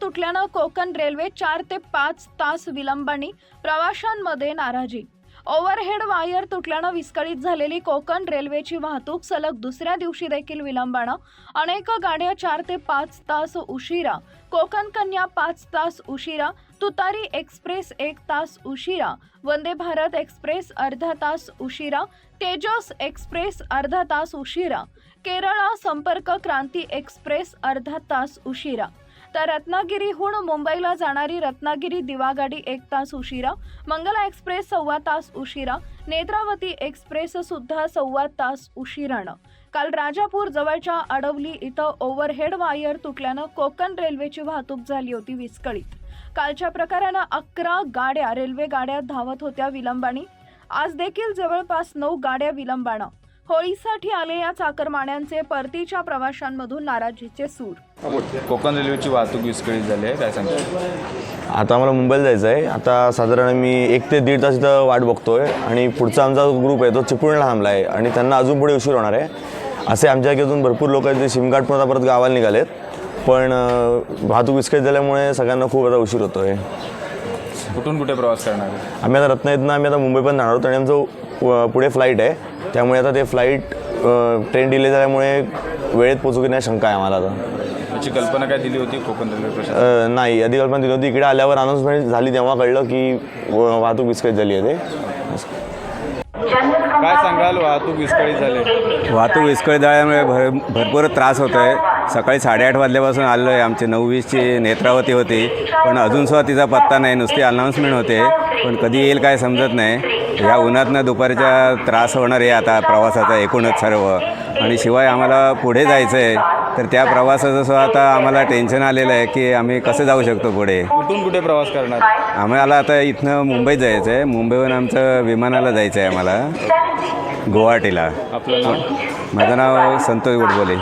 तुटल्यानं कोकण रेल्वे चार ते पाच तास विलंबाने प्रवाशांमध्ये नाराजी. ओव्हरहेड वायर तुटल्यानं विस्कळीत झालेली कोकण रेल्वेची वाहतूक सलग दुसऱ्या दिवशी देखील विलंबानं. अनेक गाड्या चार ते पाच तास उशिरा. कोकण कन्या पाच तास उशिरा. तुतारी एक्सप्रेस एक तास उशिरा. वंदे भारत एक्सप्रेस अर्धा तास उशिरा. तेजस एक्सप्रेस अर्धा तास उशिरा. केरळा संपर्क क्रांती एक्सप्रेस अर्धा तास उशिरा. तर रत्नागिरीहून मुंबईला जाणारी रत्नागिरी दिवागाडी एक तास उशिरा मंगला एक्सप्रेस सव्वा तास उशिरा नेत्रावती एक्सप्रेस सुद्धा सव्वा तास उशिरानं. काल राजापूर जवळच्या अडवली इथं ओव्हरहेड वायर तुटल्यानं कोकण रेल्वेची वाहतूक झाली होती विस्कळीत. कालच्या प्रकारानं अकरा गाड्या रेल्वे गाड्या धावत होत्या विलंबाने. आज देखील जवळपास नऊ गाड्या विलंबानं. होळीसाठी आलेल्या चाकरमान्यांचे परतीच्या प्रवाशांमधून नाराजीचे सूर. कोकण रेल्वेची वाहतूक विस्कळीत झाली आहे काय सांगतो आता आम्हाला मुंबईला जायचं आहे. आता साधारण मी एक ते दीड तास इथं वाट बघतोय आणि पुढचा आमचा ग्रुप आहे तो चिपळूणला थांबला आहे आणि त्यांना अजून पुढे उशीर होणार आहे. असे आमच्या इकडून भरपूर लोक आहेत जे सिमकार्ड पण आता परत गावाला निघालेत. पण वाहतूक विस्कळीत झाल्यामुळे सगळ्यांना खूप आता उशीर होतो आहे कुठून कुठे प्रवास करणार? आम्ही आता रत्नागिरीतनं आम्ही आता मुंबई पण जाणार आहोत आणि आमचं पुढे फ्लाईट आहे. त्यामुळे आता ते फ्लाईट ट्रेन डिले झाल्यामुळे वेळेत पोचू की नाही शंका आहे आम्हाला आता. याची कल्पना काय दिली होती कोकण रेल्वे प्रशासन? अ, नाही आधी कल्पना दिली होती. इकडे आल्यावर अनाऊन्समेंट झाली तेव्हा कळलं की व- वाहतूक विस्कळीत झाली आहे ते. काय सांगाल वाहतूक विस्कळीत झाली? वाहतूक विस्कळीत झाल्यामुळे भर भरपूर त्रास होतो आहे सकाळी साडेआठ वाजल्यापासून आलो आहे आमची नऊ वीसची नेत्रावती होती. पण अजूनसुद्धा तिचा पत्ता नाही. नुसती अनाऊन्समेंट होते. पण कधी येईल काय समजत नाही. ह्या उन्हातनं दुपारच्या त्रास होणार आहे आता प्रवासाचा एकूणच सर्व. आणि शिवाय आम्हाला पुढे जायचं आहे तर त्या प्रवासाचं सुद्धा आता आम्हाला टेन्शन आलेलं आहे की आम्ही कसं जाऊ शकतो पुढे? कुठून कुठे प्रवास करणार? आम्हाला आता इथनं मुंबईत जायचं आहे मुंबईहून आमचं विमानाला जायचं आहे आम्हाला. गुवाहाटीला. आपलं नाव? माझं नाव संतोष गोडबोले